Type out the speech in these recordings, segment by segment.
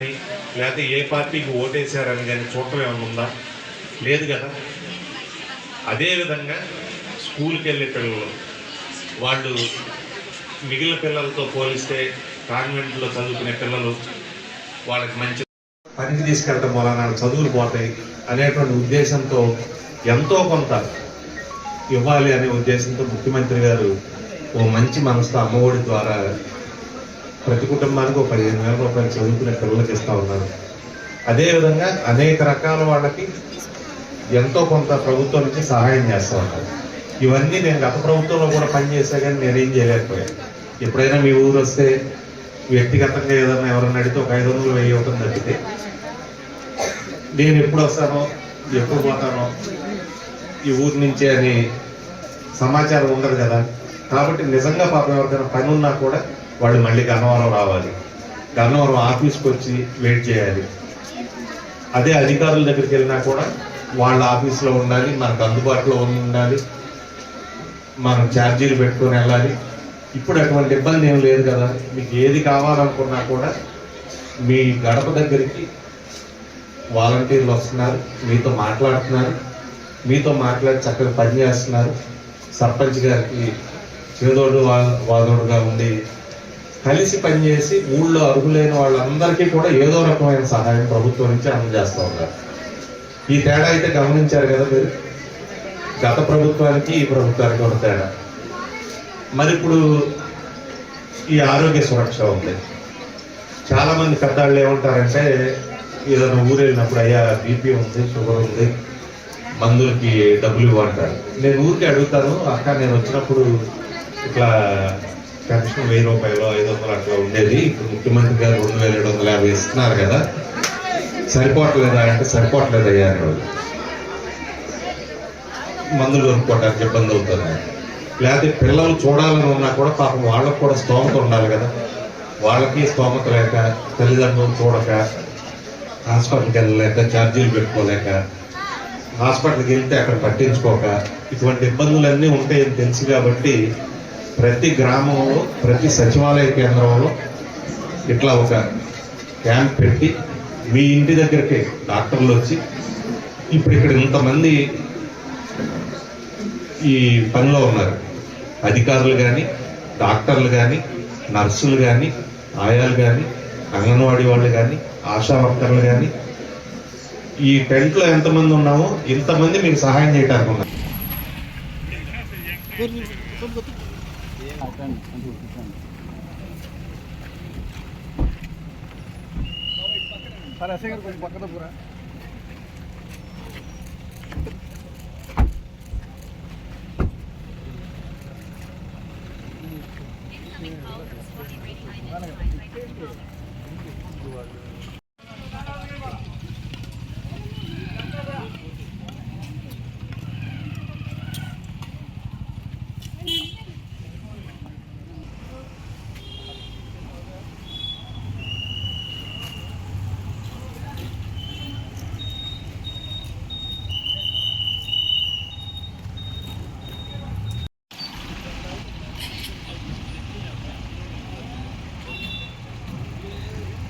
లేకపోతే ఏ పార్టీకి ఓటేశారని కానీ చూడటం ఏమైనా ఉందా? లేదు కదా. అదేవిధంగా స్కూల్కి వెళ్ళే పిల్లలు వాళ్ళు మిగిలిన పిల్లలతో పోలిస్తే కాన్వెంట్లో చదువుకునే పిల్లలు వాళ్ళకి మంచి పనికి తీసుకెళ్ళటం వలన చదువులు పోతాయి అనేటువంటి ఉద్దేశంతో ఎంతో కొంత ఇవ్వాలి అనే ఉద్దేశంతో ముఖ్యమంత్రి గారు ఓ మంచి మనసుతో అమ్మఒడి ద్వారా ప్రతి కుటుంబానికి ఒక పదిహేను వేల రూపాయలు చదువుకునే పిల్లలకి ఇస్తూ ఉన్నారు అదేవిధంగా అనేక రకాల వాళ్ళకి ఎంతో కొంత ప్రభుత్వం నుంచి సహాయం చేస్తూ ఉంటారు ఇవన్నీ నేను గత ప్రభుత్వంలో కూడా పనిచేసా కానీ నేనేం చేయలేకపోయాను. ఎప్పుడైనా మీ ఊరు వస్తే వ్యక్తిగతంగా ఏదైనా ఎవరైనా అడిగితే ఒక ఐదు వందలు వెయ్యి ఒకటి తప్పితే నేను ఎప్పుడు వస్తానో ఎప్పుడు పోతానో ఈ ఊరి నుంచే అని సమాచారం ఉండదు కదా. కాబట్టి నిజంగా పాపం ఎవరికైనా పని ఉన్నా కూడా వాళ్ళు మళ్ళీ గన్నవరం రావాలి. గన్నవరం ఆఫీస్కి వచ్చి వెయిట్ చేయాలి. అదే అధికారుల దగ్గరికి వెళ్ళినా కూడా వాళ్ళ ఆఫీస్లో ఉండాలి మనకు అందుబాటులో ఉండాలి మనం ఛార్జీలు పెట్టుకొని వెళ్ళాలి. ఇప్పుడు అటువంటి ఇబ్బంది ఏం లేదు కదా. మీకు ఏది కావాలనుకున్నా కూడా మీ గడప దగ్గరికి వాలంటీర్లు వస్తున్నారు మీతో మాట్లాడుతున్నారు మీతో మాట్లాడి చక్కగా పనిచేస్తున్నారు. సర్పంచ్ గారికి చేదోడు వా- వాదోడుగా ఉండి కలిసి పనిచేసి ఊళ్ళో అర్హులైన వాళ్ళందరికీ కూడా ఏదో రకమైన సహాయం ప్రభుత్వం నుంచి అందజేస్తూ ఉన్నారు. ఈ తేడా అయితే గమనించారు కదా మీరు? గత ప్రభుత్వానికి ఈ ప్రభుత్వానికి ఒక తేడా. మరి ఇప్పుడు ఈ ఆరోగ్య సురక్ష ఉంది. చాలామంది పెద్దవాళ్ళు ఏమంటారంటే ఏదైనా ఊరు వెళ్ళినప్పుడు అయ్యా బీపీ ఉంది షుగర్ ఉంది మందులకి డబ్బులు ఇవ్వంటారు నేను ఊరికి అడుగుతాను అక్క నేను వచ్చినప్పుడు ఇట్లా పెన్షన్ వెయ్యి రూపాయలు ఐదు వందలు అట్లా ఉండేది. ఇప్పుడు ముఖ్యమంత్రి గారు రెండు వేల ఏడు వందల యాభై ఇస్తున్నారు కదా. సరిపోవట్లేదా అంటే సరిపోవట్లేదు అయ్యా మందులు కొనుక్కోవడానికి ఇబ్బంది అవుతుంది. లేకపోతే పిల్లలు చూడాలని ఉన్నా కూడా పాపం వాళ్ళకు కూడా స్తోమత ఉండాలి కదా. వాళ్ళకి స్తోమత లేక తల్లిదండ్రులు చూడక హాస్పిటల్కి వెళ్ళలేక ఛార్జీలు పెట్టుకోలేక హాస్పిటల్కి వెళ్తే అక్కడ పట్టించుకోక ఇటువంటి ఇబ్బందులన్నీ ఉంటాయని తెలుసు కాబట్టి ప్రతి గ్రామంలో ప్రతి సచివాలయ కేంద్రంలో ఇట్లా ఒక క్యాంప్ పెట్టి మీ ఇంటి దగ్గరికి డాక్టర్లు వచ్చి ఇప్పుడు ఇక్కడ ఇంతమంది ఈ పనిలో ఉన్నారు. అధికారులు కానీ డాక్టర్లు కానీ నర్సులు కానీ ఆయాలు కానీ అంగన్వాడీ వాళ్ళు కానీ ఆశా వర్కర్లు కానీ ఈ టెంట్లో ఎంతమంది ఉన్నామో ఇంతమంది మీకు సహాయం చేయడానికి ఉన్నారు. Attend, attend, attend.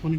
పోనీ